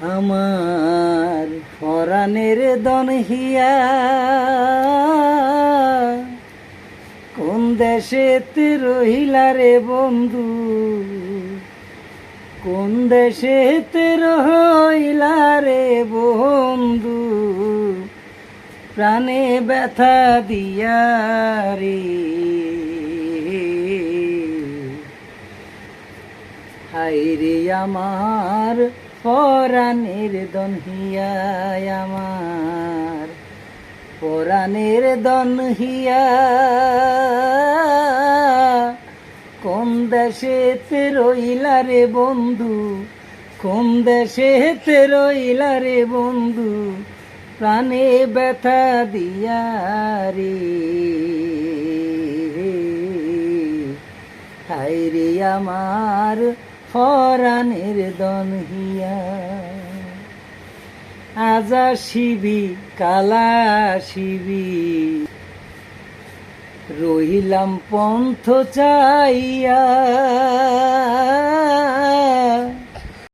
আমার পরাণের দন হিয়া কোন দেশেতে রহিলা রে বন্ধু? কোন দেশেতে রহিলা রে বন্ধু? প্রাণে ব্যথা দিয়া রে। হাইরে আমার পরাণের দনহিয়ায় আমার। পরাণের দনহিয়া কোন দেশেতে রইলা রে বন্ধু, কোন দেশেতে রইলা রে বন্ধু, প্রাণে ব্যথা দিয়া রে আমার ফরানের দনহিয়া আজা শিবি কালা শিবি। রহিলাম পন্থ চাইয়া।